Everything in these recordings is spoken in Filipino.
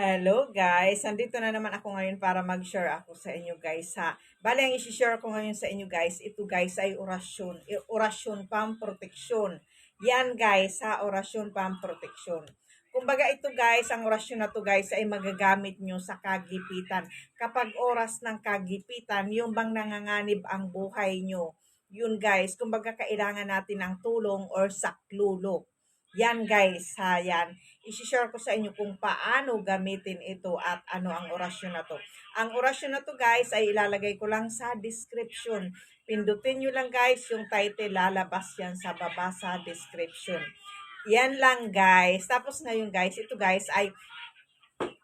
Hello guys! Andito na naman ako ngayon para mag-share ako sa inyo guys ha. Bale, ang isi-share ko ngayon sa inyo guys, ito guys ay orasyon. Orasyon pamproteksyon. Yan guys ha, orasyon pamproteksyon. Kumbaga ito guys, ang orasyon na to guys ay magagamit nyo sa kagipitan. Kapag oras ng kagipitan, yung bang nanganganib ang buhay nyo. Yun guys, kumbaga kailangan natin ng tulong or saklulok. Yan guys, ha, yan. I-share ko sa inyo kung paano gamitin ito at ano ang orasyon na to. Ang orasyon na to guys ay ilalagay ko lang sa description. Pindutin nyo lang guys yung title, lalabas yan sa baba sa description. Yan lang guys. Tapos ngayon guys, ito guys ay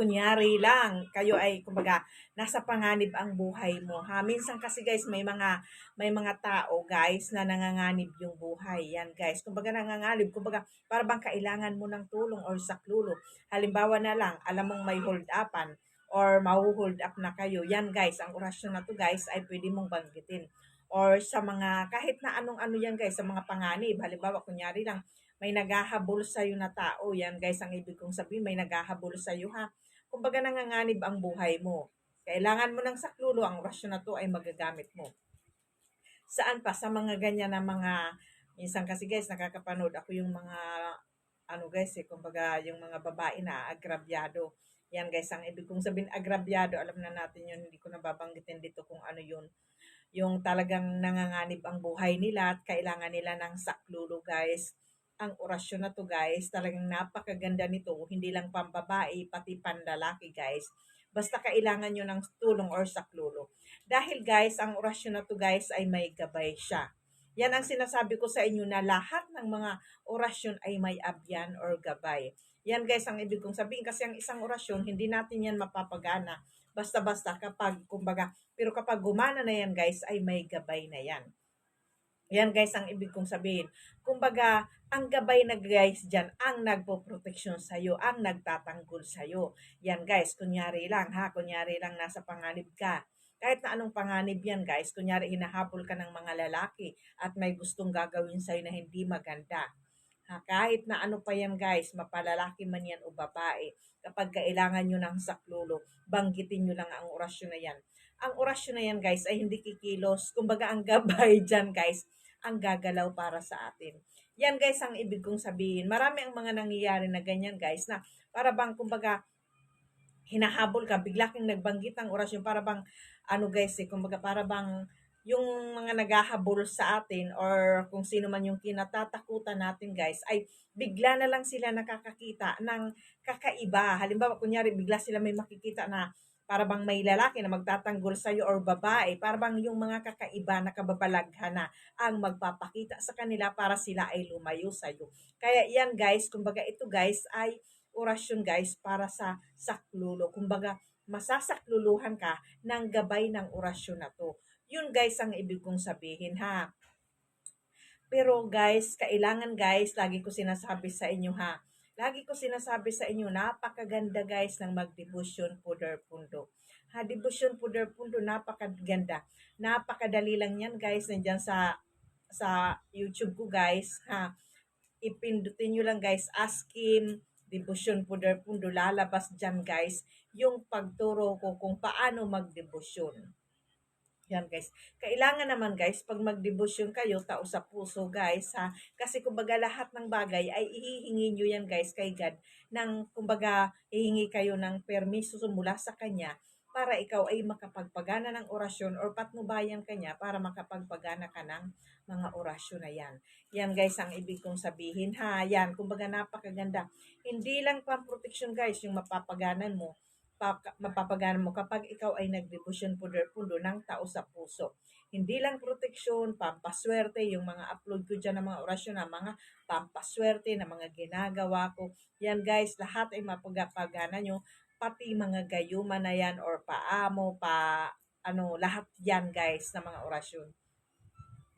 kunyari lang, kayo ay kumbaga nasa panganib ang buhay mo. Ha, minsan kasi guys may mga may mga tao guys na nanganganib yung buhay. Yan guys. Kumbaga nanganganib, kumbaga para bang kailangan mo ng tulong or saklulo. Halimbawa na lang, alam mong may hold upan or mahu-hold up na kayo. Yan guys, ang orasyon na to guys ay pwede mong banggitin. Or sa mga, kahit na anong ano yan guys, sa mga panganib. Halimbawa, kunyari lang, may naghahabol sa'yo na tao. Yan guys, ang ibig kong sabihin, may naghahabol sa'yo ha kumbaga nanganganib ang buhay mo. Kailangan mo ng saklulo, ang orasyon na to ay magagamit mo. Saan pa? Sa mga ganyan na mga, minsan kasi guys, nakakapanood ako yung mga, ano guys eh, kumbaga yung mga babae na agrabyado. Yan guys, ang ibig kong sabihin agrabyado, alam na natin yun, hindi ko nababanggitin dito kung ano yun. Yung talagang nanganganib ang buhay nila at kailangan nila ng saklulo guys ang orasyon na to guys. Talagang napakaganda nito. Hindi lang pambabae, pati panlalaki guys. Basta kailangan nyo ng tulong or saklulo. Dahil guys, ang orasyon na to guys ay may gabay siya. Yan ang sinasabi ko sa inyo na lahat ng mga orasyon ay may abyan or gabay. Yan guys ang ibig kong sabihin kasi ang isang orasyon, hindi natin yan mapapagana basta-basta kapag, kumbaga, pero kapag gumana na yan guys, ay may gabay na yan. Yan guys ang ibig kong sabihin. Kumbaga, ang gabay na guys dyan, ang nagpo-proteksyon sa'yo, ang nagtatanggol sa'yo. Yan guys, kunyari lang ha, kunyari lang nasa panganib ka. Kahit na anong panganib yan guys, kunyari hinahabol ka ng mga lalaki at may gustong gagawin sa'yo na hindi maganda. Ha, kahit na ano pa yan guys, mapalalaki man yan o babae, kapag kailangan nyo ng saklolo, banggitin nyo lang ang orasyon na yan. Ang orasyon na yan guys ay hindi kikilos. Kumbaga ang gabay dyan guys, ang gagalaw para sa atin. Yan guys ang ibig kong sabihin. Marami ang mga nangyayari na ganyan guys na para bang kumbaga hinahabol ka, bigla kang nagbanggit ng orasyon para bang ano guys eh, kumbaga para bang yung mga naghahabol sa atin or kung sino man yung kinatatakutan natin guys ay bigla na lang sila nakakakita ng kakaiba. Halimbawa, kunyari, bigla sila may makikita na para bang may lalaki na magtatanggol sa iyo or babae, para bang yung mga kakaiba na kababalaghan na ang magpapakita sa kanila para sila ay lumayo sa iyo. Kaya yan guys, kumbaga ito guys ay orasyon guys para sa saklulo. Kumbaga masasakluluhan ka ng gabay ng orasyon na to. Yun guys ang ibig kong sabihin ha. Pero guys, kailangan guys, lagi ko sinasabi sa inyo ha, Lagi ko sinasabi sa inyo, napakaganda guys ng mag-devotion puder pundo. Ha, devotion puder pundo, napakaganda. Napakadali lang yan guys, nandyan sa sa YouTube ko guys. Ha, ipindutin nyo lang guys, ask him, devotion puder pundo, lalabas dyan guys, yung pagturo ko kung paano mag-devotion. Yan guys. Kailangan naman guys, pag magdebosyon kayo, tao sa puso guys ha. Kasi kumbaga lahat ng bagay ay ihihingi nyo yan guys kay God. Nang kumbaga ihingi kayo ng permiso mula sa Kanya para ikaw ay makapagpagana ng orasyon or patnubayan kanya para makapagpagana ka ng mga orasyon na yan. Yan guys ang ibig kong sabihin ha. Yan, kumbaga napakaganda. Hindi lang pang protection guys yung mapapaganan mo mapapagana mo kapag ikaw ay nagdebosyon punder-pundo ng tao sa puso. Hindi lang proteksyon, pampaswerte, yung mga upload ko dyan ng mga orasyon na mga pampaswerte na mga ginagawa ko. Yan guys, lahat ay mapagapagana nyo. Pati mga gayuma na yan or paamo, pa ano, lahat yan guys na mga orasyon.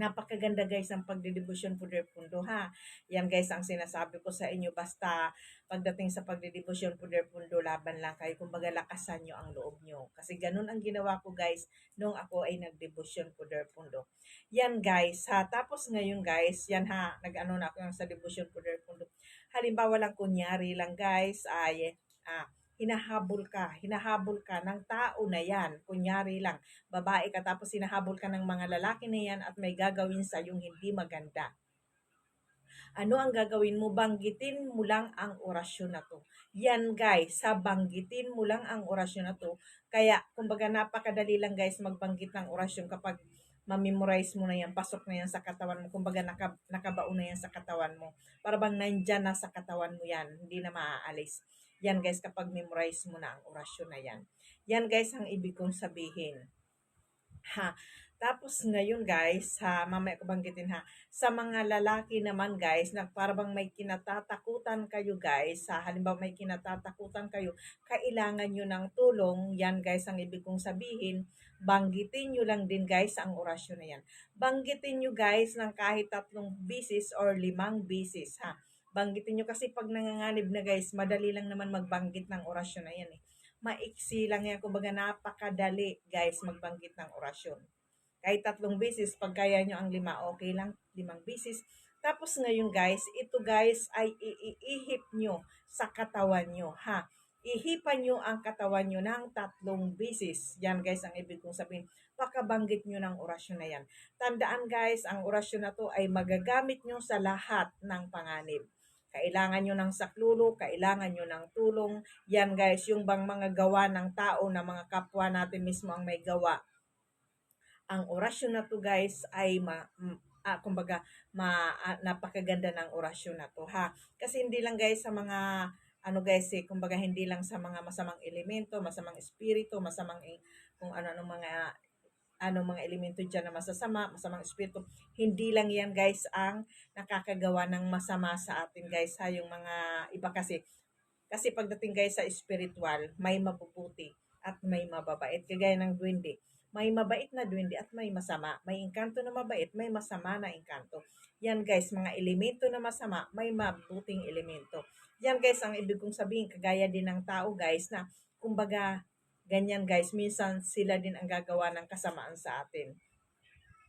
Napakaganda guys ang pagdedebosyon puder pundo ha. Yan guys ang sinasabi ko sa inyo. Basta pagdating sa pagdedebosyon puder pundo, laban lang kayo. Kumbaga lakasan nyo ang loob nyo. Kasi ganun ang ginawa ko guys nung ako ay nagdebosyon puder pundo. Yan guys ha. Tapos ngayon guys, yan ha. Nag-ano na ako sa debosyon puder pundo. Halimbawa lang kunyari lang guys ay ah, hinahabol ka, hinahabol ka ng tao na yan. Kunyari lang, babae ka tapos hinahabol ka ng mga lalaki na yan at may gagawin sa yung hindi maganda. Ano ang gagawin mo? Banggitin mo lang ang orasyon na to. Yan guys, sa banggitin mo lang ang orasyon na to. Kaya, kumbaga napakadali lang guys magbanggit ng orasyon kapag ma-memorize mo na yan, pasok na yan sa katawan mo. Kumbaga naka, nakabaon na yan sa katawan mo. Para bang nandyan na sa katawan mo yan, hindi na maaalis. Yan guys, kapag memorize mo na ang orasyon na yan. Yan guys, ang ibig kong sabihin. Ha, tapos ngayon guys, ha, mamaya ko banggitin ha, sa mga lalaki naman guys, na parang may kinatatakutan kayo guys, sa halimbawa may kinatatakutan kayo, kailangan nyo ng tulong, yan guys ang ibig kong sabihin, banggitin nyo lang din guys ang orasyon na yan. Banggitin nyo guys ng kahit tatlong bisis or limang bisis ha. Banggitin nyo kasi pag nanganganib na guys, madali lang naman magbanggit ng orasyon na yan eh. Maiksi lang yan, kumbaga napakadali guys magbanggit ng orasyon kahit tatlong beses, pag kaya nyo ang lima, okay lang, limang beses. Tapos ngayon guys, ito guys ay iihip nyo sa katawan nyo, ha? Ihipan nyo ang katawan nyo ng tatlong beses. Yan guys ang ibig kong sabihin. Pakabanggit nyo ng orasyon na yan. Tandaan guys, ang orasyon na to ay magagamit nyo sa lahat ng panganib. Kailangan nyo ng saklulo, kailangan nyo ng tulong. Yan guys, yung bang mga gawa ng tao na mga kapwa natin mismo ang may gawa ang orasyon na to guys ay ma, uh, kumbaga ma, uh, napakaganda ng orasyon na to ha. Kasi hindi lang guys sa mga ano guys eh, kumbaga hindi lang sa mga masamang elemento, masamang espiritu, masamang kung ano-ano mga ano mga elemento diyan na masasama, masamang espiritu. Hindi lang 'yan guys ang nakakagawa ng masama sa atin guys ha, yung mga iba kasi kasi pagdating guys sa spiritual, may mabubuti at may mababait kagaya ng duwende may mabait na duwende at may masama. May engkanto na mabait, may masama na engkanto. Yan guys, mga elemento na masama, may mabuting elemento. Yan guys, ang ibig kong sabihin, kagaya din ng tao guys, na kumbaga, ganyan guys, minsan sila din ang gagawa ng kasamaan sa atin.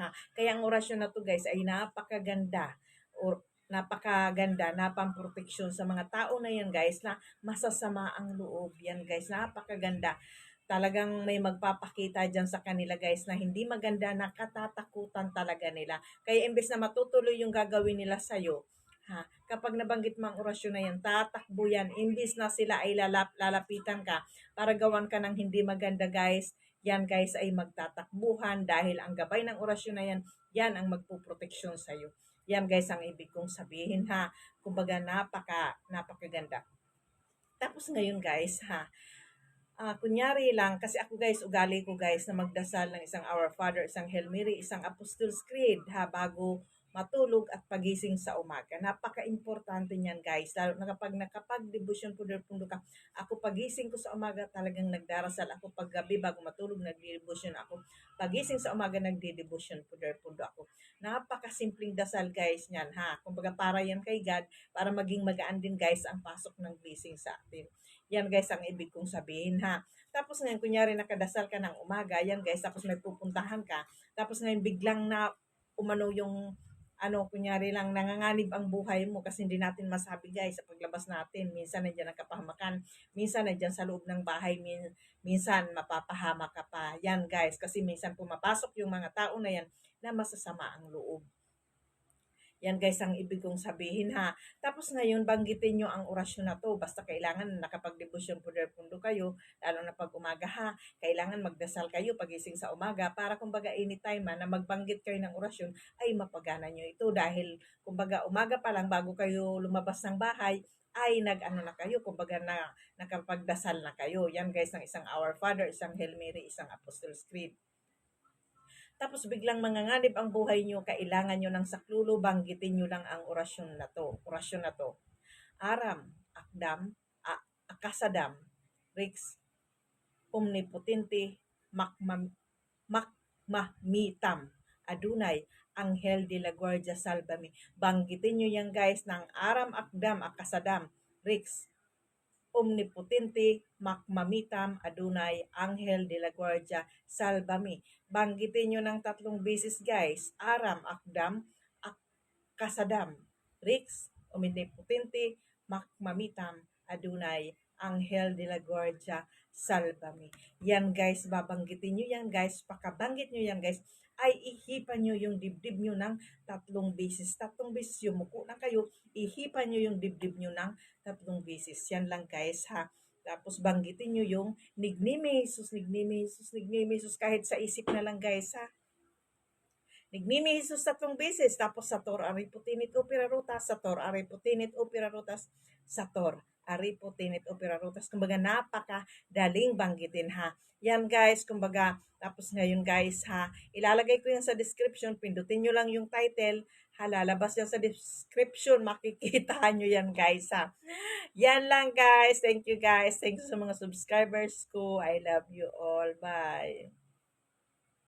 Ha? Kaya ang orasyon na to guys ay napakaganda or napakaganda, napamproteksyon sa mga tao na yan guys na masasama ang loob. Yan guys, napakaganda talagang may magpapakita dyan sa kanila guys na hindi maganda na katatakutan talaga nila. Kaya imbes na matutuloy yung gagawin nila sa'yo, ha, kapag nabanggit mo ang orasyon na yan, tatakbo yan. Imbes na sila ay lalap, lalapitan ka para gawan ka ng hindi maganda guys, yan guys ay magtatakbuhan dahil ang gabay ng orasyon na yan, yan ang magpuproteksyon sa'yo. Yan guys ang ibig kong sabihin ha. Kumbaga napaka, napakaganda. Tapos ngayon guys ha, uh, kunyari lang, kasi ako guys, ugali ko guys na magdasal ng isang Our Father, isang Hail Mary, isang Apostles' Creed ha, bago matulog at pagising sa umaga. Napaka-importante niyan guys. Lalo na kapag nakapag-devotion po pundo ka. Ako pagising ko sa umaga talagang nagdarasal. Ako pag gabi bago matulog nagde-devotion ako. Pagising sa umaga nagde-devotion po pundo ako. Napaka-simpleng dasal guys niyan ha. Kumbaga para yan kay God para maging magaan din guys ang pasok ng blessing sa atin. Yan guys ang ibig kong sabihin ha. Tapos ngayon, kunyari nakadasal ka ng umaga, yan guys, tapos may pupuntahan ka. Tapos ngayon biglang na umano yung ano, kunyari lang, nanganganib ang buhay mo kasi hindi natin masabi guys sa paglabas natin. Minsan nandiyan ang kapahamakan, minsan nandiyan sa loob ng bahay, min, minsan mapapahamak ka pa. Yan guys, kasi minsan pumapasok yung mga tao na yan na masasama ang loob. Yan guys ang ibig kong sabihin ha. Tapos ngayon, banggitin nyo ang orasyon na to. Basta kailangan nakapag-devotion puder pundo kayo, lalo na pag umaga ha. Kailangan magdasal kayo pagising sa umaga para kumbaga anytime ha, na magbanggit kayo ng orasyon ay mapagana nyo ito. Dahil kumbaga umaga pa lang bago kayo lumabas ng bahay, ay nag-ano na kayo, kumbaga na nakapagdasal na kayo. Yan guys, ng isang Our Father, isang Hail Mary, isang Apostles' Creed. Tapos biglang manganganib ang buhay nyo, kailangan nyo ng saklulo, banggitin nyo lang ang orasyon na to. Orasyon na to. Aram, akdam, a, akasadam, rix, omnipotente, makmam, makmamitam, adunay, Anghel de la Guardia Salvami. Banggitin nyo yan guys ng Aram Akdam Akasadam, Rix, omnipotente, makmamitam, adunay, anghel de la guardia, salvami. Banggitin nyo ng tatlong beses guys, aram, akdam, ak kasadam, rix, omnipotente, makmamitam, adunay, Angel de la Guardia, Salvame. Yan guys, babanggitin nyo yan guys. Pakabanggit nyo yan guys, ay ihipan nyo yung dibdib nyo ng tatlong beses. Tatlong beses yumuko na kayo, ihipan nyo yung dibdib nyo ng tatlong beses. Yan lang guys ha. Tapos banggitin nyo yung nignimi Jesus, nignimi Jesus, nignimi Jesus. Kahit sa isip na lang guys ha. Nagmimi Jesus tatlong beses, tapos sa tor ariputinit opera rutas, sa tor ariputinit opera rutas, sa tor ariputinit opera rutas. Kumbaga napaka daling banggitin ha. Yan guys, kumbaga, tapos ngayon guys ha, ilalagay ko yan sa description, pindutin nyo lang yung title, ha, lalabas yan sa description, makikita nyo yan guys ha. Yan lang guys, thank you guys, thank you sa mga subscribers ko, I love you all, bye.